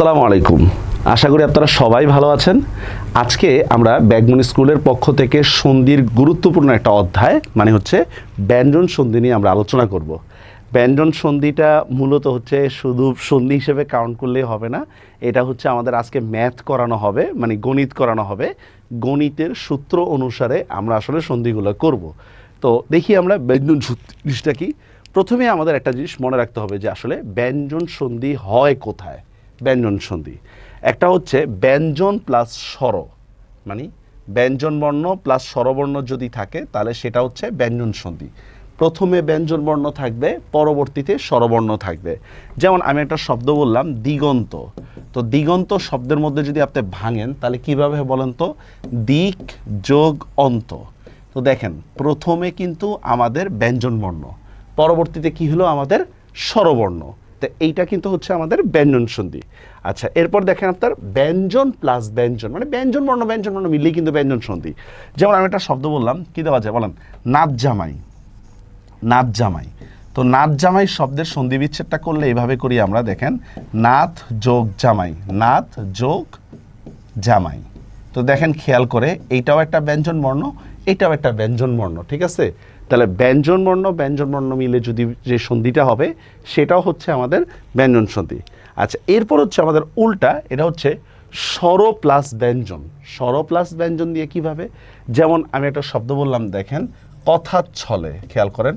আসসালামু আলাইকুম। আশা করি আপনারা সবাই ভালো আছেন। আজকে আমরা ব্যাগমনি স্কুলের পক্ষ থেকে সন্ধির গুরুত্বপূর্ণ একটা অধ্যায় মানে হচ্ছে ব্যঞ্জন সন্ধি নিয়ে আমরা আলোচনা করব। ব্যঞ্জন সন্ধিটা মূলত হচ্ছে শুধু সন্ধি হিসেবে কাউন্ট করলেই হবে না, এটা হচ্ছে আমাদের আজকে ম্যাথ করানো হবে মানে গণিত করানো হবে। গণিতের সূত্র অনুসারে আমরা আসলে সন্ধিগুলো করব। তো দেখি আমরা ব্যঞ্জন জিনিসটা কি। প্রথমে আমাদের একটা জিনিস মনে রাখতে হবে যে আসলে ব্যঞ্জন সন্ধি হয় কোথায়। ব্যঞ্জন সন্ধি। একটা হচ্ছে ব্যঞ্জন প্লাস স্বর মানে ব্যঞ্জন বর্ণ প্লাস স্বরবর্ণ যদি থাকে, তাহলে সেটা হচ্ছে ব্যঞ্জন সন্ধি। প্রথমে ব্যঞ্জন বর্ণ থাকবে, পরবর্তীতে স্বরবর্ণ থাকবে। যেমন আমি একটা শব্দ বললাম, দিগন্ত। তো দিগন্ত শব্দের মধ্যে যদি আপনি ভাঙেন, তাহলে কীভাবে বলেন তো? দিক, যোগ, অন্ত। তো দেখেন, প্রথমে কিন্তু আমাদের ব্যঞ্জন বর্ণ, পরবর্তীতে কি হলো? আমাদের স্বরবর্ণ। তো এইটা কিন্তু হচ্ছে আমাদের ব্যঞ্জন সন্ধি। আচ্ছা এরপর দেখেন আপনার ব্যঞ্জন প্লাস ব্যঞ্জন মানে ব্যঞ্জন, বর্ণ ব্যঞ্জন, বর্ণ মিললেই কিন্তু ব্যঞ্জন সন্ধি। যেমন আমি একটা শব্দ বললাম, কি দেওয়া যায় বলেন? নাচ জামাই। নাচ জামাই। তো নাচ জামাই শব্দের সন্ধি বিচ্ছেদটা করলে এইভাবে করি আমরা, দেখেন, নাথ যোগ জামাই। নাথ যোগ জামাই। তো দেখেন খেয়াল করে, এইটাও একটা ব্যঞ্জন বর্ণ এটাও একটা ব্যঞ্জন বর্ণ, ঠিক আছে? তাহলে ব্যঞ্জন বর্ণ ব্যঞ্জন বর্ণ মিলে যদি যে সন্ধিটা হবে, সেটাও হচ্ছে আমাদের ব্যঞ্জন সন্ধি। আচ্ছা এরপর হচ্ছে আমাদের উল্টা, এটা হচ্ছে স্বর প্লাস ব্যঞ্জন। স্বর প্লাস ব্যঞ্জন দিয়ে কীভাবে? যেমন আমি একটা শব্দ বললাম, দেখেন, কথা ছলে, খেয়াল করেন,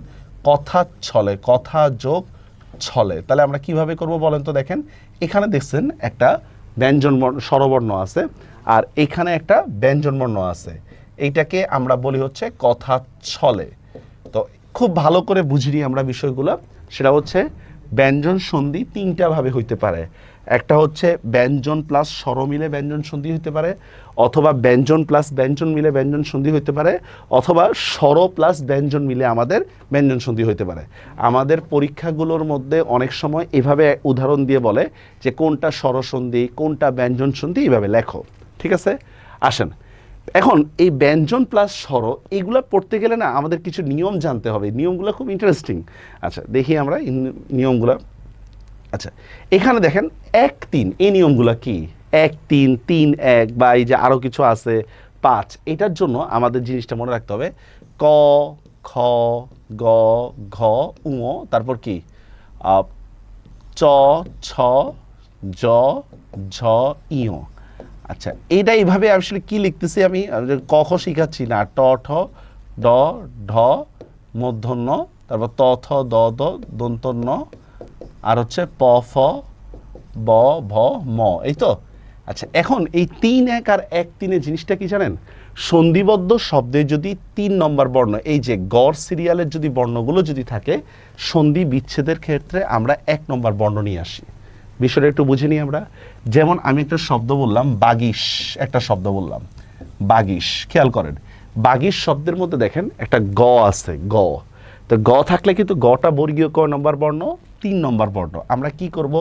কথা ছলে, কথা যোগ ছলে। তাহলে আমরা কীভাবে করব বলেন তো দেখেন, এখানে দেখছেন একটা ব্যঞ্জন বর্ণ, স্বরবর্ণ আছে। আর এখানে একটা ব্যঞ্জন বর্ণ আছে। এইটাকে আমরা বলি হচ্ছে কথা ছলে। তো খুব ভালো করে বুঝিনি আমরা বিষয়গুলো। সেটা হচ্ছে ব্যঞ্জন সন্ধি তিনটা ভাবে হইতে পারে। একটা হচ্ছে ব্যঞ্জন প্লাস স্বর মিলে ব্যঞ্জন সন্ধি হইতে পারে, অথবা ব্যঞ্জন প্লাস ব্যঞ্জন মিলে ব্যঞ্জন সন্ধি হইতে পারে, অথবা স্বর প্লাস ব্যঞ্জন মিলে আমাদের ব্যঞ্জন সন্ধি হইতে পারে। আমাদের পরীক্ষাগুলোর মধ্যে অনেক সময় এভাবে উদাহরণ দিয়ে বলে যে কোনটা স্বরসন্ধি কোনটা ব্যঞ্জন সন্ধি এইভাবে লেখো। ঠিক আছে? আসেন। এখন এই ব্যঞ্জন প্লাস স্বর, এগুলো পড়তে গেলে না আমাদের কিছু নিয়ম জানতে হবে। নিয়মগুলো খুব ইন্টারেস্টিং আচ্ছা দেখি আমরা নিয়মগুলো। আচ্ছা এখানে দেখেন, এক, তিন, এই নিয়মগুলো কি? এক, তিন তিন, এক, বা এই যে আরও কিছু আছে, পাঁচ, এটার জন্য আমাদের জিনিসটা মনে রাখতে হবে। ক, খ, গ, ঘ, উঁ তারপর কি? চ, ছ, জ, ঝ ইয় আচ্ছা এইটা এইভাবে আসলে কি লিখতেছি আমি? ক, খ শিখাচ্ছি না। ট, ঠ, ড, ঢ মূর্ধন্য তারপর ত, থ, দ দ দন্ত ন আর হচ্ছে প, ফ, ব, ভ, ম, এই তো? আচ্ছা এখন এই তিন, এক আর এক তিনের জিনিসটা কি জানেন? সন্ধিবদ্ধ শব্দে যদি তিন নম্বর বর্ণ, এই যে গড় সিরিয়ালের যদি বর্ণগুলো যদি থাকে, সন্ধি বিচ্ছেদের ক্ষেত্রে আমরা এক নম্বর বর্ণ নিয়ে আসি। বিষয়টা একটু বুঝে নিই আমরা। যেমন আমি একটা শব্দ বললাম বাগিস একটা শব্দ বললাম। বাগিস খেয়াল করেন। বাগিস শব্দের মধ্যে দেখেন একটা গ আছে, গ। তো গ থাকলে কিন্তু গটা বর্গীয় ক নম্বর বর্ণ, তিন নম্বর বর্ণ। আমরা কি করব?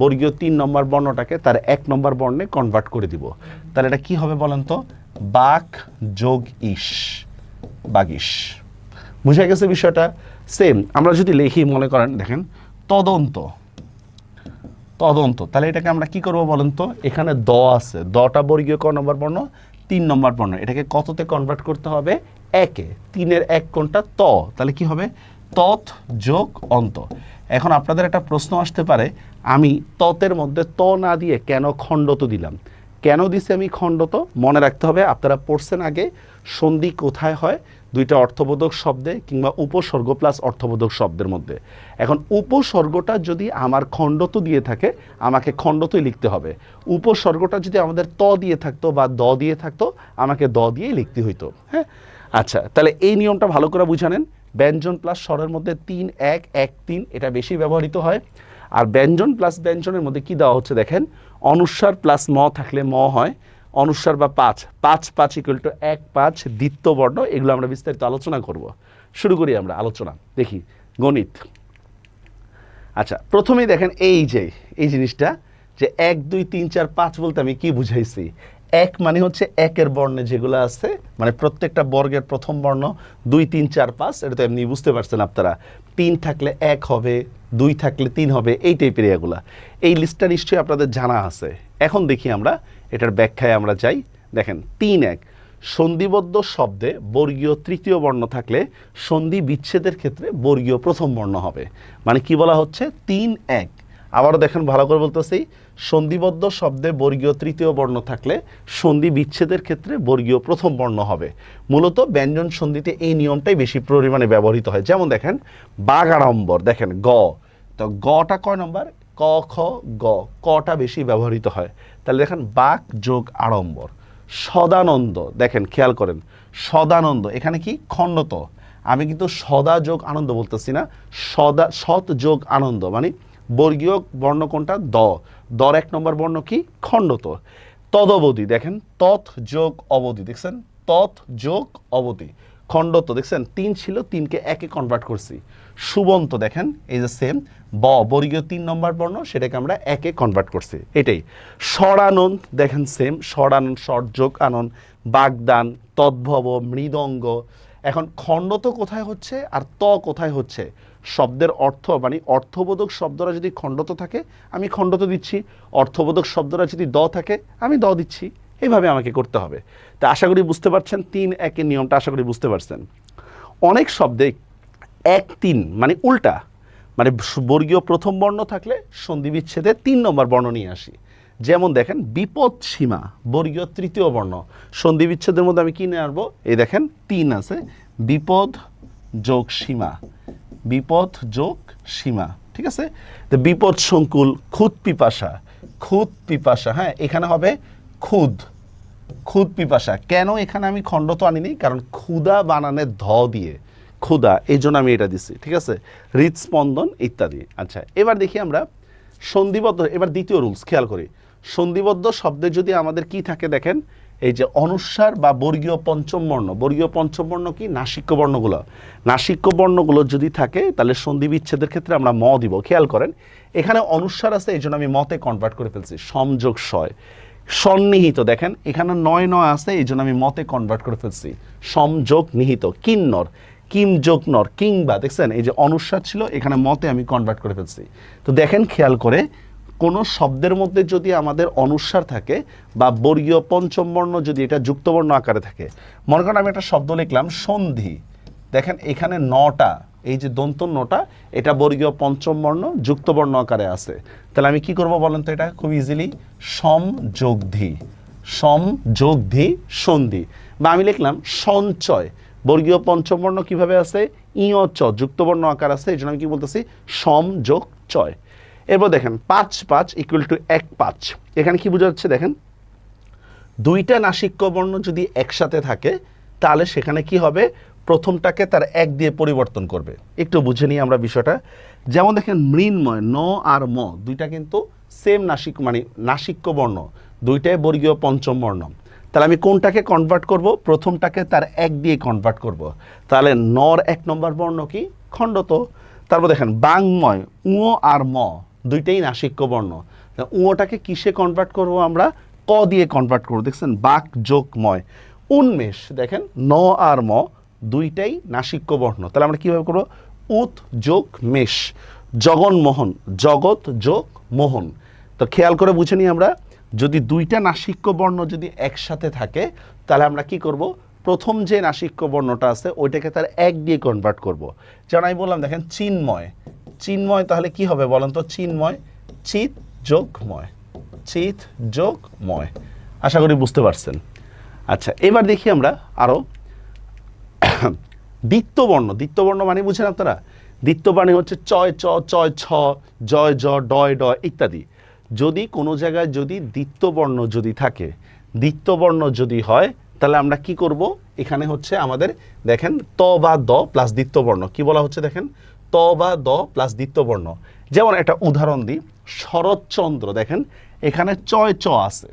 বর্গীয় তিন নম্বর বর্ণটাকে তার এক নম্বর বর্ণে কনভার্ট করে দিব। তাহলে এটা কি হবে বলেন তো? বাক যোগ ইস বাগিস বুঝা গেছে বিষয়টা? সেম আমরা যদি লিখি, মনে করেন, দেখেন, তদন্ত। তদন্ত। তাহলে এটাকে আমরা কি করব বলেন তো? এখানে দ আছে। দটা বর্গীয় ক নম্বর বর্ণ, তিন নম্বর বর্ণ। এটাকে কততে কনভার্ট করতে হবে? একে। তিনের এক কোনটা ত। তাহলে কি হবে? তৎ যোগ অন্ত। এখন আপনাদের একটা প্রশ্ন আসতে পারে। আমি ততের মধ্যে ত না দিয়ে কেন খণ্ডত দিলাম? কেন দিছি আমি খণ্ডত মনে রাখতে হবে। আপনারা পড়ছেন আগে। সন্ধি কোথায় হয়? দুইটা অর্থবোধক শব্দে কিংবা উপসর্গ প্লাস অর্থবোধক শব্দের মধ্যে। এখন উপসর্গটা যদি আমার খণ্ডত দিয়ে থাকে, আমাকে খণ্ডতই লিখতে হবে। উপসর্গটা যদি আমাদের ত দিয়ে থাকতো বা দ দিয়ে থাকতো, আমাকে দ দিয়েই লিখতে হইতো হ্যাঁ? আচ্ছা তাহলে এই নিয়মটা ভালো করে বুঝানেন ব্যঞ্জন প্লাস স্বরের মধ্যে তিন, এক এক, তিন, এটা বেশি ব্যবহৃত হয়। আর ব্যঞ্জন প্লাস ব্যঞ্জনের মধ্যে কি দেওয়া হচ্ছে দেখেন? অনুস্বার প্লাস ম থাকলে ম হয়। অনুস্বার বা পাঁচ। পাঁচ পাঁচ ইকুয়াল টু এক, পাঁচ, দ্বিত্ব বর্ণ, এগুলো আমরা বিস্তারিত আলোচনা করব। শুরু করি আমরা আলোচনা। দেখি, গণিত। আচ্ছা প্রথমেই দেখেন এই যে, এই জিনিসটা যে এক, দুই, তিন, চার, পাঁচ বলতে আমি কি বুঝাইছি? এক মানে হচ্ছে একের বর্ণে যেগুলো আছে মানে প্রত্যেকটা বর্গের প্রথম বর্ণ, দুই, তিন, চার, পাঁচ, এটা তো এমনি বুঝতে পারছেন আপনারা। তিন থাকলে এক হবে, দুই থাকলে তিন হবে, এই টাইপের এগুলা। এই লিস্টটা নিশ্চয়ই আপনাদের জানা আছে। এখন দেখি আমরা এটার ব্যাখ্যায় আমরা যাই। দেখেন, তিন এক, সন্ধিবদ্ধ শব্দে বর্গীয় তৃতীয় বর্ণ থাকলে সন্ধি বিচ্ছেদের ক্ষেত্রে বর্গীয় প্রথম বর্ণ হবে। মানে কি বলা হচ্ছে? তিন এক। আবারও দেখেন, ভালো করে বলতেছি, সন্ধিবদ্ধ শব্দে বর্গীয় তৃতীয় বর্ণ থাকলে সন্ধি বিচ্ছেদের ক্ষেত্রে বর্গীয় প্রথম বর্ণ হবে। মূলত ব্যঞ্জন সন্ধিতে এই নিয়মটাই বেশি পরিমাণে ব্যবহৃত হয়। যেমন দেখেন বাঘ আড়ম্বর দেখেন, গ। তো গটা কয় নম্বর? ক, খ, গ। কটা বেশি ব্যবহৃত হয়? তাহলে দেখেন বাক যোগ আড়ম্বর। সদানন্দ, দেখেন, খেয়াল করেন, সদানন্দ, এখানে কি? খণ্ডত। আমি কিন্তু সদা যোগ আনন্দ বলতেছি না, সদা, সৎ যোগ আনন্দ মানে বর্গীয় বর্ণ কোনটা? দ। দর এক নম্বর বর্ণ কি? খণ্ডত। তদবধি, দেখেন, তৎ যোগ অবধি, দেখছেন? তৎ যোগ অবধি। খণ্ডত, দেখছেন? তিন ছিল, তিনকে একে কনভার্ট করছি। সুবন্ত দেখেন, এই যে সেম ব, বর্গীয় তিন নম্বর বর্ণ, সেটাকে আমরা একে কনভার্ট করছি। এটাই। স্বরানন দেখেন সেম স্বরানন যোগ আনন বাগদান, তদ্ভব, মৃদঙ্গ। এখন খণ্ডত কোথায় হচ্ছে আর ত কোথায় হচ্ছে? শব্দের অর্থ মানে অর্থবোধক শব্দরা যদি খণ্ডত থাকে, আমি খণ্ডত দিচ্ছি। অর্থবোধক শব্দরা যদি দ থাকে, আমি দ দিচ্ছি। এইভাবে আমাকে করতে হবে। তা আশা করি বুঝতে পারছেন, তিন একের নিয়মটা আশা করি বুঝতে পারছেন। অনেক শব্দে এক তিন মানে উল্টা। মানে বর্গীয় প্রথম বর্ণ থাকলে সন্ধি বিচ্ছেদে তিন নম্বর বর্ণ নিয়ে আসি। যেমন দেখেন, বিপদ সীমা, বর্গীয় তৃতীয় বর্ণ। সন্ধি বিচ্ছেদের মধ্যে আমি কিনে আসব? এই দেখেন, তিন আছে, বিপদ যোগ সীমা। বিপদ যোগ সীমা, ঠিক আছে? তো বিপদ সংকুল, খুদ পিপাসা। খুদ পিপাসা হ্যাঁ এখানে হবে খুদ। খুদ পিপাসা। কেন এখানে আমি খণ্ডত আনিনি? কারণ ক্ষুদা বানানে ধ দিয়ে। ক্ষুদা এই জন্য আমি এটা দিছি, ঠিক আছে? হৃদস্পন্দন ইত্যাদি। আচ্ছা এবার দেখি আমরা সন্ধিবদ্ধ, এবার দ্বিতীয় রুলস খেয়াল করি। সন্ধিবদ্ধ শব্দে যদি আমাদের কি থাকে দেখেন, এই যে অনুস্বার বা বর্গীয় পঞ্চম বর্ণ। বর্গীয় পঞ্চম বর্ণ কি? নাসিক্য বর্ণগুলো। নাসিক্য বর্ণগুলো যদি থাকে, তাহলে সন্ধি বিচ্ছেদের ক্ষেত্রে আমরা ম দিব, খেয়াল করেন। এখানে অনুস্বার আছে, এই জন্য আমি মতে কনভার্ট করে ফেলছি সংযোগ সয়। সন্নিহিত, দেখেন, এখানে নয় নয় আছে, এই জন্য আমি মতে কনভার্ট করে ফেলছি। সংযোগ নিহিত, কিন্নর। কিম যোগ নর কিংবা দেখছেন, এই যে অনুস্বার ছিল, এখানে মতে আমি কনভার্ট করে ফেলছি। তো দেখেন, খেয়াল করে, কোনো শব্দের মধ্যে যদি আমাদের অনুস্বার থাকে, বা বর্গীয় পঞ্চম বর্ণ যদি এটা যুক্তবর্ণ আকারে থাকে, মনে করেন আমি একটা শব্দ লিখলাম, সন্ধি। দেখেন, এখানে নটা, এই যে দন্ত নটা, এটা বর্গীয় পঞ্চম বর্ণ, যুক্তবর্ণ আকারে আছে। তাহলে আমি কি করব বলেন তো এটা? খুব ইজিলি সম যোগধি সম যোগধি সন্ধি। বা আমি লিখলাম, সঞ্চয়। বর্গীয় পঞ্চম বর্ণ কীভাবে আছে? ইয় চ, যুক্তবর্ণ আকার আছে, এই জন্য আমি কি বলতেছি? সম যোগ চয়। এরপর দেখেন, পাঁচ পাঁচ ইকুয়াল টু এক পাঁচ। এখানে কি বোঝা যাচ্ছে? দেখেন, দুইটা নাসিক্য বর্ণ যদি একসাথে থাকে, তাহলে সেখানে কি হবে? প্রথমটাকে তার এক দিয়ে পরিবর্তন করবে। একটু বুঝে নিই আমরা বিষয়টা। যেমন দেখেন, মৃন্ময়, ন আর ম, দুইটা কিন্তু সেম নাসিক মানে নাসিক্য বর্ণ। দুইটাই বর্গীয় পঞ্চম বর্ণ। তাহলে আমি কোনটাকে কনভার্ট করব? প্রথমটাকে তার এক দিয়ে কনভার্ট করব। তাহলে নর এক নম্বর বর্ণ কি? খণ্ডত তারপর দেখেন, বাংময়, উঁ আর ম, দুইটাই নাসিক্য বর্ণ। উঁটাকে কিসে কনভার্ট করব আমরা? ক দিয়ে কনভার্ট করব। দেখছেন, বাক যোগময় উন্মেষ, দেখেন, ন আর ম, দুইটাই নাসিক্য বর্ণ। তাহলে আমরা কীভাবে করব? উত, যোগ, মেষ। জগনমোহন, জগৎ, যোগ, মোহন। তো খেয়াল করে বুঝে নিই আমরা। যদি দুইটা নাসিক্য বর্ণ যদি একসাথে থাকে, তাহলে আমরা কি করব? প্রথম যে নাসিক্য বর্ণটা আছে, ওইটাকে তার এক দিয়ে কনভার্ট করব। যেমন আমি বললাম, দেখেন, চিন্ময়। চিন্ময় তাহলে কি হবে বলেন তো? চিন্ময় চিত যোগময় চিত যোগময় আশা করি বুঝতে পারছেন। আচ্ছা এবার দেখি আমরা আরও দ্বিত্ববর্ণ। দ্বিত্ববর্ণ মানে বুঝেন আপনারা? দ্বিত্ববাণী হচ্ছে চয়, চ, চয়, ছ জয় জ ডয় ডয় ইত্যাদি। যদি কোনো জায়গায় যদি দ্বিত্ববর্ণ যদি থাকে, দ্বিত্ববর্ণ যদি হয়, তাহলে আমরা কি করব? এখানে হচ্ছে আমাদের, দেখেন, ত বা দ প্লাস দ্বিত্ববর্ণ। কি বলা হচ্ছে দেখেন? ত বা দ প্লাস দ্বিত্ববর্ণ। যেমন একটা উদাহরণ দিই, শরৎচন্দ্র, দেখেন, এখানে চয় চ আছে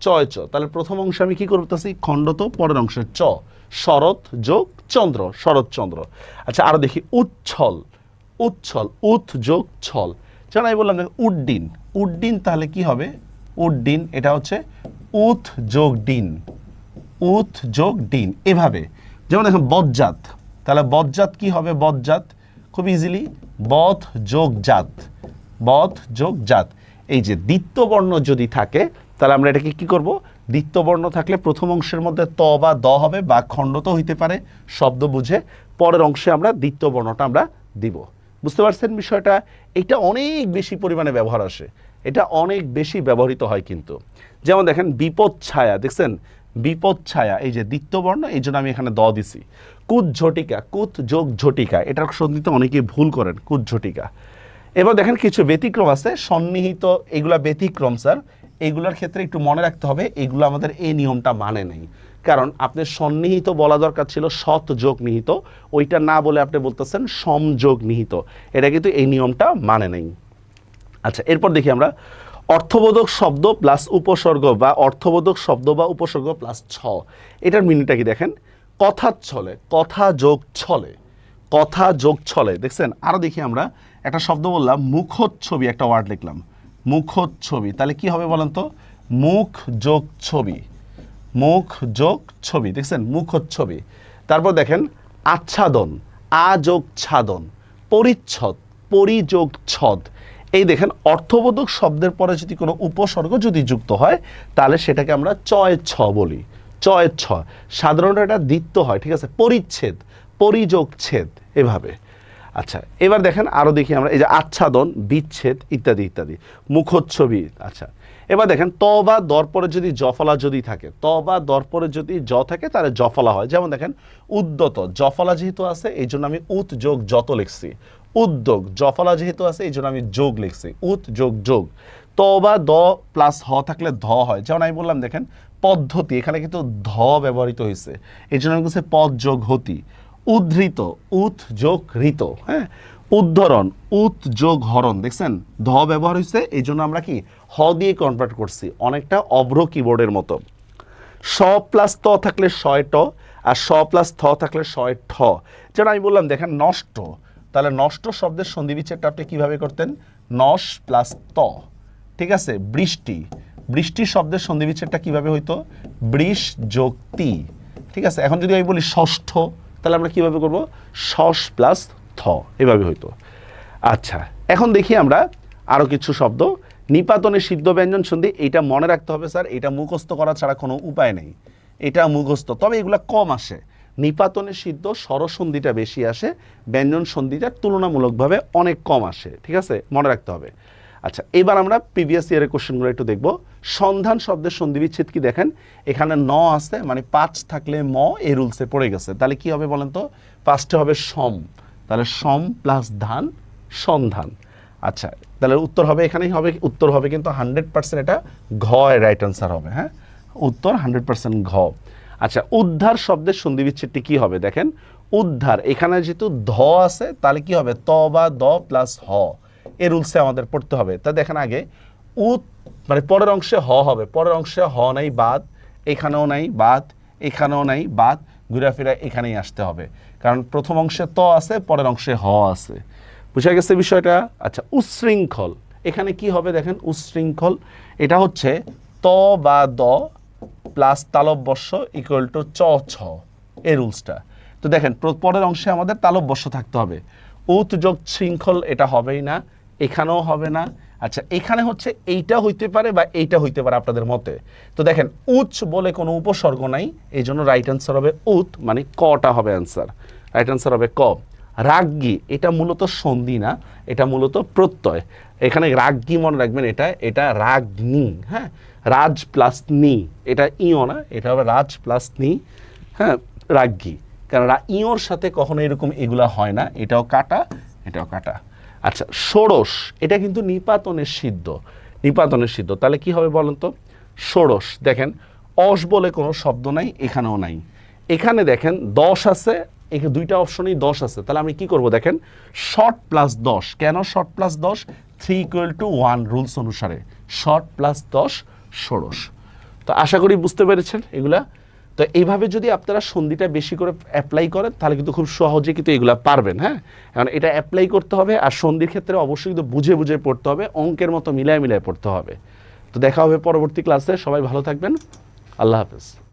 চয় চ। তাহলে প্রথম অংশে আমি কি করতেছি? খণ্ডত, পরের অংশে চ। শরৎ যোগ চন্দ্র, শরৎচন্দ্র। আচ্ছা আরও দেখি, উচ্ছল উচ্ছল, উৎ যোগ ছল। যেমন আমি বললাম উড্ডিন। উড্ডিন তাহলে কি হবে? উড্ডিন, এটা হচ্ছে উথ যোগ ডিন। উথ যোগ ডিন। এভাবে। যেমন দেখুন, বজ্জাত। তাহলে বজ্জাত কি হবে? বজ্জাত খুব ইজিলি বধ যোগ জাত। বধ যোগ জাত। এই যে দ্বিত্ব বর্ণ যদি থাকে, তাহলে আমরা এটাকে কি করব? দ্বিত্ব বর্ণ থাকলে প্রথম অংশের মধ্যে ত বা দ হবে, বা খণ্ড তো হইতে পারে, শব্দ বুঝে। পরের অংশে আমরা দ্বিত্ব বর্ণটা আমরা দিব। বুঝতে পারছেন বিষয়টা? এটা অনেক বেশি পরিমাণে ব্যবহার আসে। এটা অনেক বেশি ব্যবহৃত হয় কিন্তু। যেমন দেখেন, বিপদ ছায়া, দেখছেন? বিপদ ছায়া, এই যে দ্বিত্ব বর্ণ এই জন্য আমি এখানে দ দিছি। কুত ঝটিকা, কুত যোগ ঝটিকা এটার সন্ধিতে অনেকেই ভুল করেন, কুত ঝটিকা। এবার দেখেন কিছু ব্যতিক্রম আছে, সন্নিহিত, এগুলা ব্যতিক্রম, স্যার। এগুলোর ক্ষেত্রে একটু মনে রাখতে হবে, এগুলো আমাদের এই নিয়মটা মানে নেই। কারণ আপনি সন্নিহিত বলা দরকার ছিল সৎ যোগ নিহিত। ওইটা না বলে আপনি বলতেছেন সমযোগ নিহিত। এটা কিন্তু এই নিয়মটা মানে নেই। আচ্ছা এরপর দেখি আমরা। অর্থবোধক শব্দ প্লাস উপসর্গ বা অর্থবোধক শব্দ বা উপসর্গ প্লাস ছ। এটার মিনিংটা কি দেখেন? কথা ছলে, কথা যোগ ছলে, কথা যোগ ছলে। দেখছেন? আরও দেখি আমরা। একটা শব্দ বললাম, মুখচ্ছবি একটা ওয়ার্ড লিখলাম। মুখচ্ছবি। তাহলে কি হবে বলেন তো? মুখ যোগ ছবি। মুখ, যোগ, ছবি। দেখছেন? মুখচ্ছবি। তারপর দেখেন, আচ্ছাদন আযোগ ছাদন পরিচ্ছদ পরিযোগ ছদ এই দেখেন, অর্থবোধক শব্দের পরে যদি কোনো উপসর্গ যদি যুক্ত হয়, তাহলে সেটাকে আমরা চয় ছ বলি। চয় ছ সাধারণত এটা দ্বিত্ব হয়, ঠিক আছে? পরিচ্ছেদ পরিযোগ ছেদ এভাবে। আচ্ছা এবার দেখেন আরও দেখি আমরা, এই যে আচ্ছাদন, বিচ্ছেদ, ইত্যাদি ইত্যাদি। মুখচ্ছবি আচ্ছা। এবার দেখেন ত বা দর পরে যদি জফলা যদি থাকে ত বা দর পরে যদি জ থাকে, তাহলে জফলা হয়। যেমন দেখেন, উদ্যত, জফলা যেহেতু আছে, এই জন্য আমি উত, যোগ, যত লিখছি। উদ্যোগ, জফলা যেহেতু আছে, এই জন্য আমি যোগ লিখছি। উত, যোগ যোগ। ত বা দ প্লাস হ থাকলে ধ হয়। যেমন আমি বললাম, দেখেন, পদ্ধতি, এখানে কিন্তু ধ ব্যবহৃত হয়েছে। এই জন্য আমি বলছি পদ, যোগ, হতি। উদ্ধৃত, উত, যোগ, ঋত হ্যাঁ? উদ্ধরণ, উত, যোগ, হরণ, দেখছেন? ধ ব্যবহার হয়েছে, এই জন্য আমরা কি হ দিয়ে কনভার্ট করছি। অনেকটা অভ্র কিবোর্ডের মতো। স প্লাস ত থাকলে শয় ট আর স প্লাস থ থাকলে শয় ঠ। যেটা আমি বললাম, দেখেন নষ্ট। তাহলে নষ্ট শব্দের সন্ধি বিচ্ছেদটা আপনি কীভাবে করতেন? নস প্লাস ত। ঠিক আছে? বৃষ্টি। বৃষ্টি শব্দের সন্ধি বিচ্ছেদটা কীভাবে হইতো? বৃষ যোগ ঠিক আছে? এখন যদি আমি বলি ষষ্ঠ, তাহলে আমরা কীভাবে করব? শস প্লাস থ। এভাবে হইতো। আচ্ছা এখন দেখি আমরা আরও কিছু শব্দ নিপাতনে সিদ্ধ ব্যঞ্জন সন্ধি এইটা মনে রাখতে হবে স্যার, এটা মুখস্থ করা ছাড়া কোনো উপায় নেই। এটা মুখস্থ। তবে এগুলো কম আসে। নিপাতনে সিদ্ধ স্বরসন্ধিটা বেশি আসে, ব্যঞ্জন সন্ধিটা তুলনামূলকভাবে অনেক কম আসে। ঠিক আছে? মনে রাখতে হবে। আচ্ছা এবার আমরা প্রিভিয়াস ইয়ারের কোশ্চেনগুলো একটু দেখব। সন্ধান শব্দের সন্ধিবিচ্ছেদ কি দেখেন? এখানে ন আছে মানে পাঁচ থাকলে ম এই রুলসে পড়ে গেছে। তাহলে কি হবে বলেন তো? পাঁচটা হবে সম। তাহলে সম প্লাস ধান, সন্ধান। আচ্ছা তাহলে উত্তর হবে এখানেই হবে, উত্তর হবে কিন্তু হান্ড্রেড পার্সেন্ট এটা ঘ রাইট অ্যান্সার হবে হ্যাঁ? উত্তর হান্ড্রেড পার্সেন্ট ঘ। আচ্ছা উদ্ধার শব্দের সন্ধি বিচ্ছেদটি কি হবে? দেখেন, উদ্ধার, এখানে যেহেতু ধ আছে, তাহলে কি হবে? ত বা দ প্লাস হ, এ রুলসে আমাদের পড়তে হবে। তা দেখেন আগে, উত মানে পরের অংশে হ হবে, পরের অংশে হ নাই, বাদ, এখানেও নাই, বাদ, এখানেও নাই, বাদ ঘুরাফেরা এখানেই আসতে হবে। কারণ প্রথম অংশে ত আছে, পরের অংশে হ আছে। বুঝা গেছে বিষয়টা? আচ্ছা উচ্ছৃঙ্খল। এখানে কি হবে দেখেন? উচ্ছৃঙ্খল, এটা হচ্ছে ত বা দ প্লাস তালব্যস্য ইকুয়াল টু চ, ছ এই রুলসটা তো দেখেন, প্র- পরের অংশে আমাদের তালব্যস্য থাকতে হবে। উত যোগ শৃঙ্খল এটা হবেই না, এখানেও হবে না। আচ্ছা এখানে হচ্ছে এইটা হইতে পারে বা এইটা হইতে পারে আপনাদের মতে। তো দেখেন উচ্চ বলে কোনো উপসর্গ নাই এই জন্য রাইট অ্যান্সার হবে উত মানে কটা হবে অ্যান্সার রাইট অ্যান্সার হবে ক। রাগ্গি, এটা মূলত সন্ধি না, এটা মূলত প্রত্যয়। এখানে রাগ্গি মনে রাখবেন, এটা এটা রাগনি হ্যাঁ? রাজ প্লাস নি, এটা ইও না, এটা হবে রাজ প্লাস নি হ্যাঁ? রাগ্গি। কারণ ইওর সাথে কখনো এরকম এগুলা হয় না, এটাও কাটা এটাও কাটা। আচ্ছা ষোড়শ, এটা কিন্তু নিপাতনের সিদ্ধ নিপাতনের সিদ্ধ। তাহলে কি হবে বলেন তো? ষোড়শ, দেখেন অস বলে কোনো শব্দ নাই, এখানেও নাই। এখানে দেখেন, দশ আছে এখানে দুইটা অপশনেই দশ আছে। তাহলে আমি কি করব দেখেন? শর্ট প্লাস দশ। কেন শর্ট প্লাস দশ? Three equal to one rules অনুসারে। শর্ট প্লাস দশ, ষোড়শ। তো আশা করি বুঝতে পেরেছেন এগুলা। তো এইভাবে যদি আপনারা সন্ধিটা বেশি করে অ্যাপ্লাই করেন, তাহলে কিন্তু খুব সহজে কিন্তু এগুলা পারবেন হ্যাঁ? কারণ এটা অ্যাপ্লাই করতে হবে, আর সন্ধির ক্ষেত্রে অবশ্যই কিন্তু বুঝে বুঝে পড়তে হবে, অঙ্কের মতো মিলায় মিলায় পড়তে হবে। তো দেখা হবে পরবর্তী ক্লাসে সবাই ভালো থাকবেন। আল্লাহ হাফেজ।